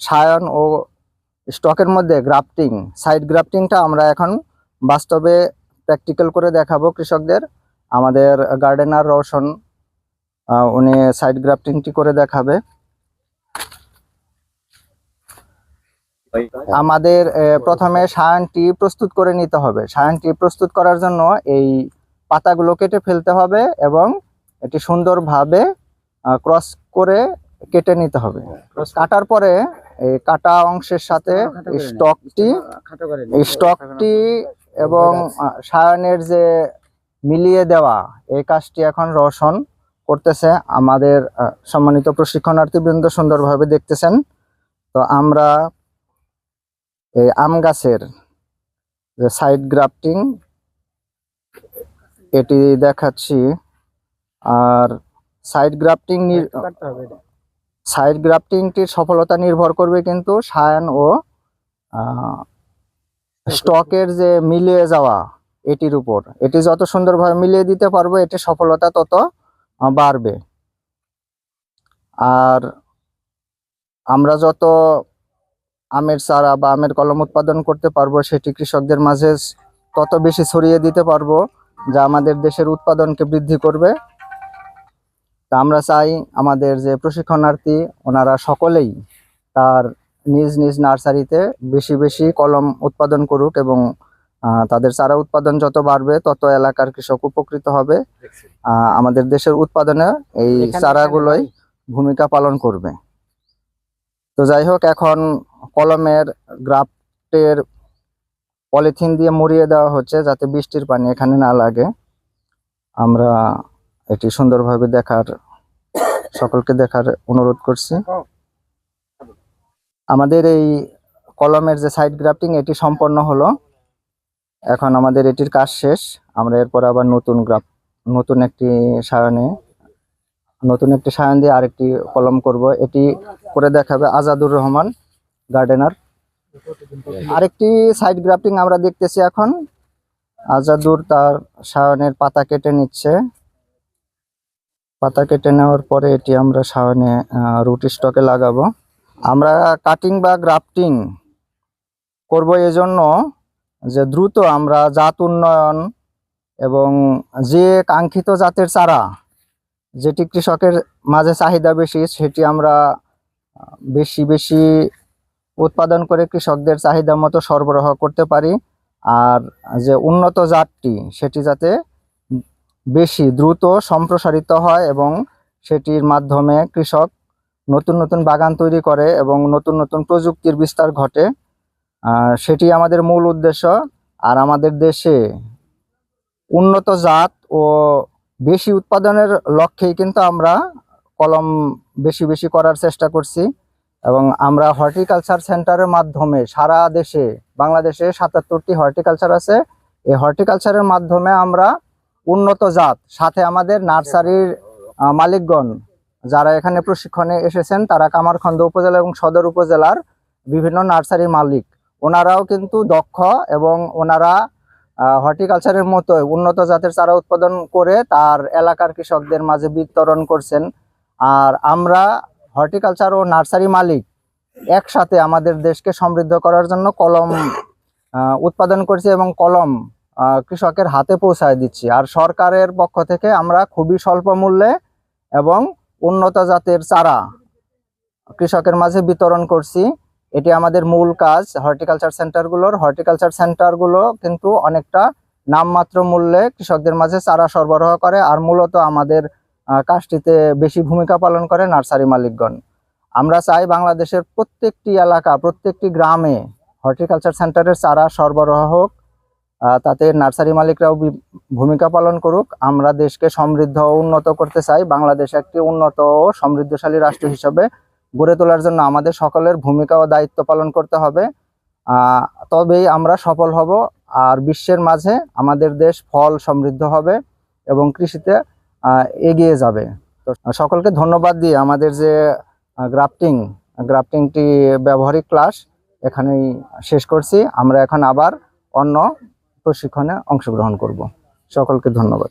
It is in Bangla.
সায়ন ও স্টকের মধ্যে গ্রাফটিং সাইড গ্রাফটিংটা আমরা এখন বাস্তবে প্র্যাকটিক্যাল করে দেখাবো কৃষকদের। আমাদের গার্ডেনার রওশন উনি সাইড গ্রাফটিংটি করে দেখাবে। আমাদের প্রথমে সায়নটি প্রস্তুত করে নিতে হবে। সায়নটি প্রস্তুত করার জন্য এই পাতাগুলো কেটে ফেলতে হবে এবং এটি সুন্দরভাবে ক্রস করে কেটে নিতে হবে। কাটার পরে এই কাটা অংশের সাথে স্টকটি এই স্টকটি এবং সায়ানের যে মিলিয়ে দেওয়া এই কাজটি এখন রসন করতেছে আমাদের সম্মানিত প্রশিক্ষণার্থীবৃন্দ সুন্দরভাবে দেখতেছেন। তো আমরা এই আম গাছের যে সাইড গ্রাফটিং এটি দেখাচ্ছি। আর সাইড গ্রাফটিং সাইড গ্রাফটিংটির সফলতা নির্ভর করবে কিন্তু সায়ান ও স্টকের যে মিলিয়ে যাওয়া এটির উপর। এটি যত সুন্দরভাবে মিলিয়ে দিতে পারব, এটি সফলতা তত বাড়বে। আর আমরা যত আমের চারা বা আমের কলম উৎপাদন করতে পারব, সেটি কৃষকদের মাঝে তত বেশি ছড়িয়ে দিতে পারব, যা আমাদের দেশের উৎপাদনকে বৃদ্ধি করবে। তা আমরা চাই আমাদের যে প্রশিক্ষণার্থী ওনারা সকলেই তার নিজ নিজ নার্সারিতে বেশি বেশি কলম উৎপাদন করুক এবং তাদের চারা উৎপাদন যত বাড়বে তত এলাকার কৃষক উপকৃত হবে। আমাদের দেশের উৎপাদনে এই চারাগুলোই ভূমিকা পালন করবে। তো যাই হোক এখন কলমের গ্রাফটের পলিথিন দিয়ে মুড়িয়ে দেওয়া হচ্ছে যাতে বৃষ্টির পানি এখানে না লাগে। আমরা এটি সুন্দরভাবে দেখার, সকলকে দেখার অনুরোধ করছি। আমাদের এই কলমের যে সাইড গ্রাফটিং এটি সম্পন্ন হলো। এখন আমাদের এটির কাজ শেষ। আমরা এরপর আবার নতুন গ্রাফ নতুন একটি সায়নে, নতুন একটি সায়ন দিয়ে আরেকটি কলম করব। এটি করে দেখাবে আজাদুর রহমান গার্ডেনার আরেকটি সাইড গ্রাফটিং আমরা দেখতেছি এখন। আজাদুর তার সায়নের পাতা কেটে নিচ্ছে। পাতা কেটে নেওয়ার পরে এটি আমরা সায়নে রুটি স্টকে লাগাবো। আমরা কাটিং বা গ্রাফটিং করব এজন্য যে দ্রুত আমরা জাত উন্নয়ন এবং যে কাঙ্ক্ষিত জাতের চারা, যেটি কৃষকের মাঝে চাহিদা বেশি, সেটি আমরা বেশি বেশি উৎপাদন করে কৃষকদের চাহিদা মতো সরবরাহ করতে পারি। আর যে উন্নত জাতটি, সেটি যাতে বেশি দ্রুত সম্প্রসারিত হয় এবং সেটির মাধ্যমে কৃষক নতুন নতুন বাগান তৈরি করে এবং নতুন নতুন প্রযুক্তির বিস্তার ঘটে। সেটি আমাদের মূল উদ্দেশ্য। আর আমাদের দেশে উন্নত জাত ও বেশি উৎপাদনের লক্ষ্যেই কিন্তু আমরা কলম বেশি বেশি করার চেষ্টা করছি এবং আমরা হর্টিকালচার সেন্টারের মাধ্যমে সারা দেশে, বাংলাদেশে সাতাত্তরটি হর্টিকালচার আছে। এই হর্টিকালচারের মাধ্যমে আমরা উন্নত জাত। সাথে আমাদের নার্সারির মালিকগণ যারা এখানে প্রশিক্ষণে এসেছেন, তারা কামারখন্দ উপজেলা এবং সদর উপজেলার বিভিন্ন নার্সারি মালিক। ওনারাও কিন্তু দক্ষ এবং ওনারা হর্টিকালচারের মতো উন্নত জাতের চারা উৎপাদন করে তার এলাকার কৃষকদের মাঝে বিতরণ করছেন। আর আমরা হর্টিকালচার ও নার্সারি মালিক একসাথে আমাদের দেশকে সমৃদ্ধ করার জন্য কলম উৎপাদন করছি এবং কলম কৃষকের হাতে পৌঁছায় দিচ্ছি। আর সরকারের পক্ষ থেকে আমরা খুবই স্বল্প মূল্যে এবং উন্নত জাতের চারা কৃষকের মাঝে বিতরণ করছি। এটি আমাদের মূল কাজ। হর্টিকালচার সেন্টারগুলোর হর্টিকালচার সেন্টারগুলো কিন্তু অনেকটা নামমাত্র মূল্যে কৃষকদের মাঝে চারা সরবরাহ করে আর মূলত আমাদের কাজটিতে বেশি ভূমিকা পালন করে নার্সারি মালিকগণ। আমরা চাই বাংলাদেশের প্রত্যেকটি এলাকা, প্রত্যেকটি গ্রামে হর্টিকালচার সেন্টারের চারা সরবরাহ হোক। তাতে নার্সারি মালিকরাও ভূমিকা পালন করুক। আমরা দেশকে সমৃদ্ধ ও উন্নত করতে চাই। বাংলাদেশ একটি উন্নত ও সমৃদ্ধশালী রাষ্ট্র হিসেবে গড়ে তোলার জন্য আমাদের সকলের ভূমিকা ও দায়িত্ব পালন করতে হবে। তবেই আমরা সফল হব আর বিশ্বের মাঝে আমাদের দেশ ফল সমৃদ্ধ হবে এবং কৃষিতে এগিয়ে যাবে। তো সকলকে ধন্যবাদ দিয়ে আমাদের যে গ্রাফটিং, গ্রাফটিংটি ব্যবহারিক ক্লাস এখানেই শেষ করছি। আমরা এখন আবার অন্য প্রশিক্ষণে অংশগ্রহণ করব। সকলকে ধন্যবাদ।